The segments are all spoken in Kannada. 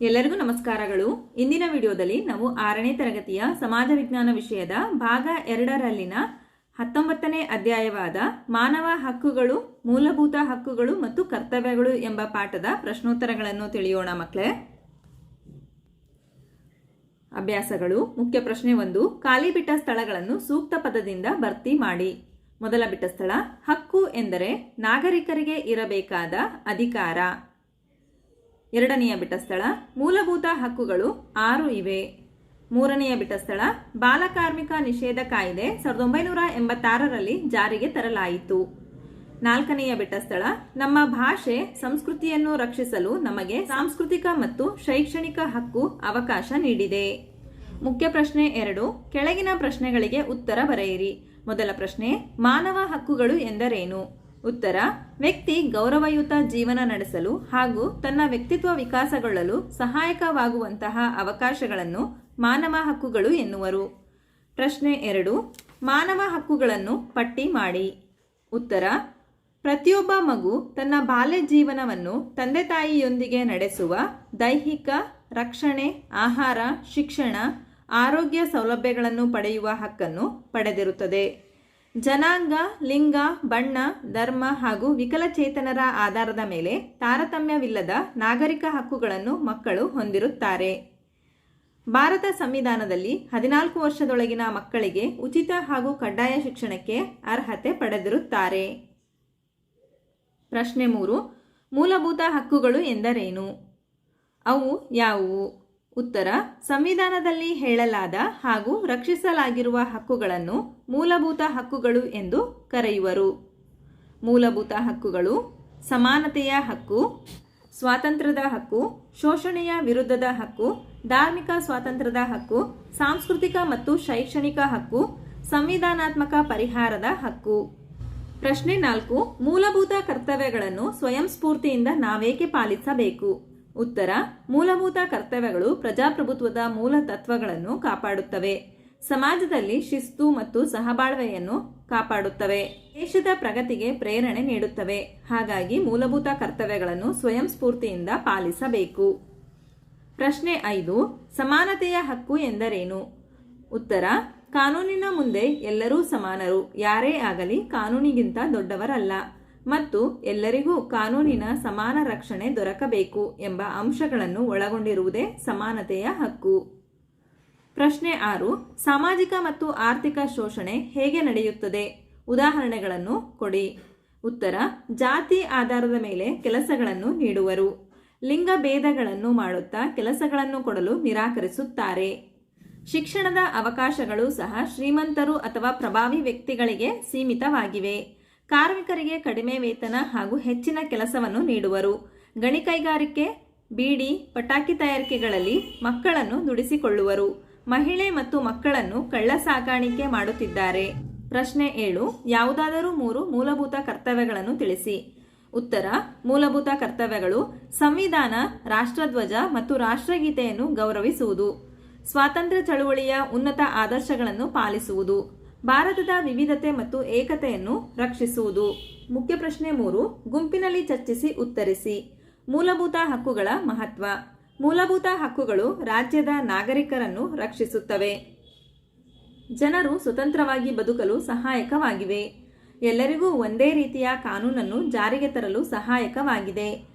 ಎಲ್ಲರಿಗೂ ನಮಸ್ಕಾರಗಳು. ಇಂದಿನ ವಿಡಿಯೋದಲ್ಲಿ ನಾವು ಆರನೇ ತರಗತಿಯ ಸಮಾಜ ವಿಜ್ಞಾನ ವಿಷಯದ ಭಾಗ ಎರಡರಲ್ಲಿನ ಹತ್ತೊಂಬತ್ತನೇ ಅಧ್ಯಾಯವಾದ ಮಾನವ ಹಕ್ಕುಗಳು, ಮೂಲಭೂತ ಹಕ್ಕುಗಳು ಮತ್ತು ಕರ್ತವ್ಯಗಳು ಎಂಬ ಪಾಠದ ಪ್ರಶ್ನೋತ್ತರಗಳನ್ನು ತಿಳಿಯೋಣ ಮಕ್ಕಳೇ ಅಭ್ಯಾಸಗಳು. ಮುಖ್ಯ ಪ್ರಶ್ನೆ ಒಂದು ಖಾಲಿ ಬಿಟ್ಟ ಸ್ಥಳಗಳನ್ನು ಸೂಕ್ತ ಪದದಿಂದ ಭರ್ತಿ ಮಾಡಿ. ಮೊದಲ ಬಿಟ್ಟ ಸ್ಥಳ, ಹಕ್ಕು ಎಂದರೆ ನಾಗರಿಕರಿಗೆ ಇರಬೇಕಾದ ಅಧಿಕಾರ. ಎರಡನೆಯ ಬಿಟ್ಟ ಸ್ಥಳ. ಮೂಲಭೂತ ಹಕ್ಕುಗಳು ಆರು ಇವೆ. ಮೂರನೆಯ ಬಿಟ್ಟ ಸ್ಥಳ. ಬಾಲಕಾರ್ಮಿಕ ನಿಷೇಧ ಕಾಯ್ದೆ ಸಾವಿರದ ಒಂಬೈನೂರ ಎಂಬತ್ತಾರರಲ್ಲಿ ಜಾರಿಗೆ ತರಲಾಯಿತು. ನಾಲ್ಕನೆಯ ಬಿಟ್ಟ ಸ್ಥಳ. ನಮ್ಮ ಭಾಷೆ ಸಂಸ್ಕೃತಿಯನ್ನು ರಕ್ಷಿಸಲು ನಮಗೆ ಸಾಂಸ್ಕೃತಿಕ ಮತ್ತು ಶೈಕ್ಷಣಿಕ ಹಕ್ಕು ಅವಕಾಶ ನೀಡಿದೆ. ಮುಖ್ಯ ಪ್ರಶ್ನೆ ಎರಡು. ಕೆಳಗಿನ ಪ್ರಶ್ನೆಗಳಿಗೆ ಉತ್ತರ ಬರೆಯಿರಿ. ಮೊದಲ ಪ್ರಶ್ನೆ, ಮಾನವ ಹಕ್ಕುಗಳು ಎಂದರೇನು? ಉತ್ತರ, ವ್ಯಕ್ತಿ ಗೌರವಯುತ ಜೀವನ ನಡೆಸಲು ಹಾಗೂ ತನ್ನ ವ್ಯಕ್ತಿತ್ವ ವಿಕಾಸಗೊಳ್ಳಲು ಸಹಾಯಕವಾಗುವಂತಹ ಅವಕಾಶಗಳನ್ನು ಮಾನವ ಹಕ್ಕುಗಳು ಎನ್ನುವರು. ಪ್ರಶ್ನೆ ಎರಡು, ಮಾನವ ಹಕ್ಕುಗಳನ್ನು ಪಟ್ಟಿ ಮಾಡಿ. ಉತ್ತರ, ಪ್ರತಿಯೊಬ್ಬ ಮಗು ತನ್ನ ಬಾಲ್ಯ ಜೀವನವನ್ನು ತಂದೆ ತಾಯಿಯೊಂದಿಗೆ ನಡೆಸುವ ದೈಹಿಕ ರಕ್ಷಣೆ, ಆಹಾರ, ಶಿಕ್ಷಣ, ಆರೋಗ್ಯ ಸೌಲಭ್ಯಗಳನ್ನು ಪಡೆಯುವ ಹಕ್ಕನ್ನು ಪಡೆದಿರುತ್ತದೆ. ಜನಾಂಗ, ಲಿಂಗ, ಬಣ್ಣ, ಧರ್ಮ ಹಾಗೂ ವಿಕಲಚೇತನರ ಆಧಾರದ ಮೇಲೆ ತಾರತಮ್ಯವಿಲ್ಲದ ನಾಗರಿಕ ಹಕ್ಕುಗಳನ್ನು ಮಕ್ಕಳು ಹೊಂದಿರುತ್ತಾರೆ. ಭಾರತ ಸಂವಿಧಾನದಲ್ಲಿ ಹದಿನಾಲ್ಕು ವರ್ಷದೊಳಗಿನ ಮಕ್ಕಳಿಗೆ ಉಚಿತ ಹಾಗೂ ಕಡ್ಡಾಯ ಶಿಕ್ಷಣಕ್ಕೆ ಅರ್ಹತೆ ಪಡೆದಿರುತ್ತಾರೆ. ಪ್ರಶ್ನೆ ಮೂರು, ಮೂಲಭೂತ ಹಕ್ಕುಗಳು ಎಂದರೇನು? ಅವು ಯಾವುವು? ಉತ್ತರ, ಸಂವಿಧಾನದಲ್ಲಿ ಹೇಳಲಾದ ಹಾಗೂ ರಕ್ಷಿಸಲಾಗಿರುವ ಹಕ್ಕುಗಳನ್ನು ಮೂಲಭೂತ ಹಕ್ಕುಗಳು ಎಂದು ಕರೆಯುವರು. ಮೂಲಭೂತ ಹಕ್ಕುಗಳು, ಸಮಾನತೆಯ ಹಕ್ಕು, ಸ್ವಾತಂತ್ರ್ಯದ ಹಕ್ಕು, ಶೋಷಣೆಯ ವಿರುದ್ಧದ ಹಕ್ಕು, ಧಾರ್ಮಿಕ ಸ್ವಾತಂತ್ರ್ಯದ ಹಕ್ಕು, ಸಾಂಸ್ಕೃತಿಕ ಮತ್ತು ಶೈಕ್ಷಣಿಕ ಹಕ್ಕು, ಸಂವಿಧಾನಾತ್ಮಕ ಪರಿಹಾರದ ಹಕ್ಕು. ಪ್ರಶ್ನೆ ನಾಲ್ಕು, ಮೂಲಭೂತ ಕರ್ತವ್ಯಗಳನ್ನು ಸ್ವಯಂ ಸ್ಫೂರ್ತಿಯಿಂದ ನಾವೇಕೆ ಪಾಲಿಸಬೇಕು? ಉತ್ತರ, ಮೂಲಭೂತ ಕರ್ತವ್ಯಗಳು ಪ್ರಜಾಪ್ರಭುತ್ವದ ಮೂಲ ತತ್ವಗಳನ್ನು ಕಾಪಾಡುತ್ತವೆ. ಸಮಾಜದಲ್ಲಿ ಶಿಸ್ತು ಮತ್ತು ಸಹಬಾಳ್ವೆಯನ್ನು ಕಾಪಾಡುತ್ತವೆ. ದೇಶದ ಪ್ರಗತಿಗೆ ಪ್ರೇರಣೆ ನೀಡುತ್ತವೆ. ಹಾಗಾಗಿ ಮೂಲಭೂತ ಕರ್ತವ್ಯಗಳನ್ನು ಸ್ವಯಂ ಸ್ಫೂರ್ತಿಯಿಂದ ಪಾಲಿಸಬೇಕು. ಪ್ರಶ್ನೆ ಐದು, ಸಮಾನತೆಯ ಹಕ್ಕು ಎಂದರೇನು? ಉತ್ತರ, ಕಾನೂನಿನ ಮುಂದೆ ಎಲ್ಲರೂ ಸಮಾನರು. ಯಾರೇ ಆಗಲಿ ಕಾನೂನಿಗಿಂತ ದೊಡ್ಡವರಲ್ಲ. ಮತ್ತು ಎಲ್ಲರಿಗೂ ಕಾನೂನಿನ ಸಮಾನ ರಕ್ಷಣೆ ದೊರಕಬೇಕು ಎಂಬ ಅಂಶಗಳನ್ನು ಒಳಗೊಂಡಿರುವುದೇ ಸಮಾನತೆಯ ಹಕ್ಕು. ಪ್ರಶ್ನೆ ಆರು, ಸಾಮಾಜಿಕ ಮತ್ತು ಆರ್ಥಿಕ ಶೋಷಣೆ ಹೇಗೆ ನಡೆಯುತ್ತದೆ? ಉದಾಹರಣೆಗಳನ್ನು ಕೊಡಿ. ಉತ್ತರ, ಜಾತಿ ಆಧಾರದ ಮೇಲೆ ಕೆಲಸಗಳನ್ನು ನೀಡುವರು. ಲಿಂಗ ಭೇದಗಳನ್ನು ಮಾಡುತ್ತಾ ಕೆಲಸಗಳನ್ನು ಕೊಡಲು ನಿರಾಕರಿಸುತ್ತಾರೆ. ಶಿಕ್ಷಣದ ಅವಕಾಶಗಳು ಸಹ ಶ್ರೀಮಂತರು ಅಥವಾ ಪ್ರಭಾವಿ ವ್ಯಕ್ತಿಗಳಿಗೆ ಸೀಮಿತವಾಗಿವೆ. ಕಾರ್ಮಿಕರಿಗೆ ಕಡಿಮೆ ವೇತನ ಹಾಗೂ ಹೆಚ್ಚಿನ ಕೆಲಸವನ್ನು ನೀಡುವರು. ಗಣಿ ಕೈಗಾರಿಕೆ, ಬೀಡಿ, ಪಟಾಕಿ ತಯಾರಿಕೆಗಳಲ್ಲಿ ಮಕ್ಕಳನ್ನು ದುಡಿಸಿಕೊಳ್ಳುವರು. ಮಹಿಳೆ ಮತ್ತು ಮಕ್ಕಳನ್ನು ಕಳ್ಳ ಸಾಗಾಣಿಕೆ ಮಾಡುತ್ತಿದ್ದಾರೆ. ಪ್ರಶ್ನೆ ಏಳು, ಯಾವುದಾದರೂ ಮೂರು ಮೂಲಭೂತ ಕರ್ತವ್ಯಗಳನ್ನು ತಿಳಿಸಿ. ಉತ್ತರ, ಮೂಲಭೂತ ಕರ್ತವ್ಯಗಳು ಸಂವಿಧಾನ, ರಾಷ್ಟ್ರಧ್ವಜ ಮತ್ತು ರಾಷ್ಟ್ರಗೀತೆಯನ್ನು ಗೌರವಿಸುವುದು. ಸ್ವಾತಂತ್ರ್ಯ ಚಳುವಳಿಯ ಉನ್ನತ ಆದರ್ಶಗಳನ್ನು ಪಾಲಿಸುವುದು. ಭಾರತದ ವಿವಿಧತೆ ಮತ್ತು ಏಕತೆಯನ್ನು ರಕ್ಷಿಸುವುದು. ಮುಖ್ಯ ಪ್ರಶ್ನೆ ಮೂರು, ಗುಂಪಿನಲ್ಲಿ ಚರ್ಚಿಸಿ ಉತ್ತರಿಸಿ. ಮೂಲಭೂತ ಹಕ್ಕುಗಳ ಮಹತ್ವ. ಮೂಲಭೂತ ಹಕ್ಕುಗಳು ರಾಜ್ಯದ ನಾಗರಿಕರನ್ನು ರಕ್ಷಿಸುತ್ತವೆ. ಜನರು ಸ್ವತಂತ್ರವಾಗಿ ಬದುಕಲು ಸಹಾಯಕವಾಗಿವೆ. ಎಲ್ಲರಿಗೂ ಒಂದೇ ರೀತಿಯ ಕಾನೂನನ್ನು ಜಾರಿಗೆ ತರಲು ಸಹಾಯಕವಾಗಿದೆ.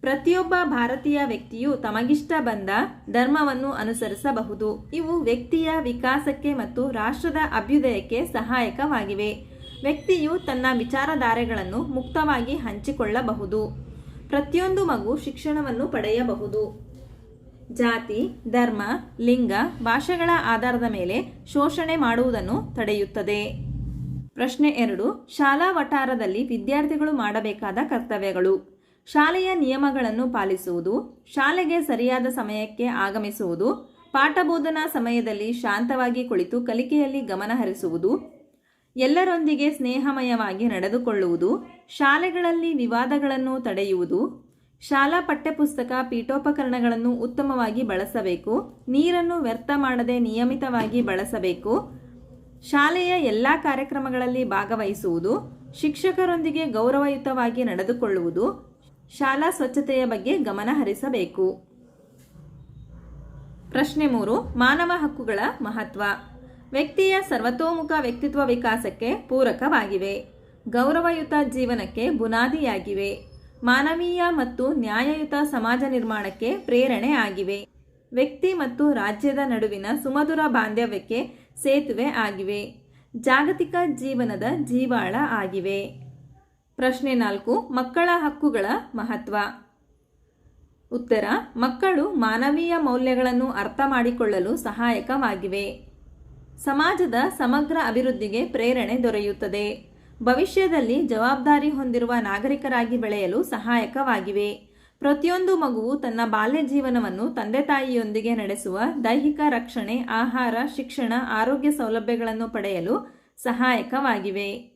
ಪ್ರತಿಯೊಬ್ಬ ಭಾರತೀಯ ವ್ಯಕ್ತಿಯು ತಮಗಿಷ್ಟ ಬಂದ ಧರ್ಮವನ್ನು ಅನುಸರಿಸಬಹುದು. ಇವು ವ್ಯಕ್ತಿಯ ವಿಕಾಸಕ್ಕೆ ಮತ್ತು ರಾಷ್ಟ್ರದ ಅಭ್ಯುದಯಕ್ಕೆ ಸಹಾಯಕವಾಗಿವೆ. ವ್ಯಕ್ತಿಯು ತನ್ನ ವಿಚಾರಧಾರೆಗಳನ್ನು ಮುಕ್ತವಾಗಿ ಹಂಚಿಕೊಳ್ಳಬಹುದು. ಪ್ರತಿಯೊಂದು ಮಗು ಶಿಕ್ಷಣವನ್ನು ಪಡೆಯಬಹುದು. ಜಾತಿ, ಧರ್ಮ, ಲಿಂಗ, ಭಾಷೆಗಳ ಆಧಾರದ ಮೇಲೆ ಶೋಷಣೆ ಮಾಡುವುದನ್ನು ತಡೆಯುತ್ತದೆ. ಪ್ರಶ್ನೆ ಎರಡು. ಶಾಲಾ ವಠಾರದಲ್ಲಿ ವಿದ್ಯಾರ್ಥಿಗಳು ಮಾಡಬೇಕಾದ ಕರ್ತವ್ಯಗಳು. ಶಾಲೆಯ ನಿಯಮಗಳನ್ನು ಪಾಲಿಸುವುದು, ಶಾಲೆಗೆ ಸರಿಯಾದ ಸಮಯಕ್ಕೆ ಆಗಮಿಸುವುದು ಪಾಠ ಬೋಧನಾ ಸಮಯದಲ್ಲಿ ಶಾಂತವಾಗಿ ಕುಳಿತು ಕಲಿಕೆಯಲ್ಲಿ ಗಮನ ಹರಿಸುವುದು, ಎಲ್ಲರೊಂದಿಗೆ ಸ್ನೇಹಮಯವಾಗಿ ನಡೆದುಕೊಳ್ಳುವುದು, ಶಾಲೆಗಳಲ್ಲಿ ವಿವಾದಗಳನ್ನು ತಡೆಯುವುದು, ಶಾಲಾ ಪಠ್ಯಪುಸ್ತಕ ಪೀಠೋಪಕರಣಗಳನ್ನು ಉತ್ತಮವಾಗಿ ಬಳಸಬೇಕು, ನೀರನ್ನು ವ್ಯರ್ಥ ಮಾಡದೆ ನಿಯಮಿತವಾಗಿ ಬಳಸಬೇಕು, ಶಾಲೆಯ ಎಲ್ಲ ಕಾರ್ಯಕ್ರಮಗಳಲ್ಲಿ ಭಾಗವಹಿಸುವುದು, ಶಿಕ್ಷಕರೊಂದಿಗೆ ಗೌರವಯುತವಾಗಿ ನಡೆದುಕೊಳ್ಳುವುದು ಶಾಲಾ ಸ್ವಚ್ಛತೆಯ ಬಗ್ಗೆ ಗಮನ ಹರಿಸಬೇಕು. ಪ್ರಶ್ನೆ ಮೂರು, ಮಾನವ ಹಕ್ಕುಗಳ ಮಹತ್ವ. ವ್ಯಕ್ತಿಯ ಸರ್ವತೋಮುಖ ವ್ಯಕ್ತಿತ್ವ ವಿಕಾಸಕ್ಕೆ ಪೂರಕವಾಗಿವೆ. ಗೌರವಯುತ ಜೀವನಕ್ಕೆ ಬುನಾದಿಯಾಗಿವೆ. ಮಾನವೀಯ ಮತ್ತು ನ್ಯಾಯಯುತ ಸಮಾಜ ನಿರ್ಮಾಣಕ್ಕೆ ಪ್ರೇರಣೆ ಆಗಿವೆ. ವ್ಯಕ್ತಿ ಮತ್ತು ರಾಜ್ಯದ ನಡುವಿನ ಸುಮಧುರ ಬಾಂಧವ್ಯಕ್ಕೆ ಸೇತುವೆ ಆಗಿವೆ. ಜಾಗತಿಕ ಜೀವನದ ಜೀವಾಳ ಆಗಿವೆ. ಪ್ರಶ್ನೆ ನಾಲ್ಕು, ಮಕ್ಕಳ ಹಕ್ಕುಗಳ ಮಹತ್ವ. ಉತ್ತರ, ಮಕ್ಕಳು ಮಾನವೀಯ ಮೌಲ್ಯಗಳನ್ನು ಅರ್ಥ ಮಾಡಿಕೊಳ್ಳಲು ಸಹಾಯಕವಾಗಿವೆ. ಸಮಾಜದ ಸಮಗ್ರ ಅಭಿವೃದ್ಧಿಗೆ ಪ್ರೇರಣೆ ದೊರೆಯುತ್ತದೆ. ಭವಿಷ್ಯದಲ್ಲಿ ಜವಾಬ್ದಾರಿ ಹೊಂದಿರುವ ನಾಗರಿಕರಾಗಿ ಬೆಳೆಯಲು ಸಹಾಯಕವಾಗಿವೆ. ಪ್ರತಿಯೊಂದು ಮಗುವು ತನ್ನ ಬಾಲ್ಯ ಜೀವನವನ್ನು ತಂದೆ ತಾಯಿಯೊಂದಿಗೆ ನಡೆಸುವ ದೈಹಿಕ ರಕ್ಷಣೆ, ಆಹಾರ, ಶಿಕ್ಷಣ, ಆರೋಗ್ಯ ಸೌಲಭ್ಯಗಳನ್ನು ಪಡೆಯಲು ಸಹಾಯಕವಾಗಿವೆ.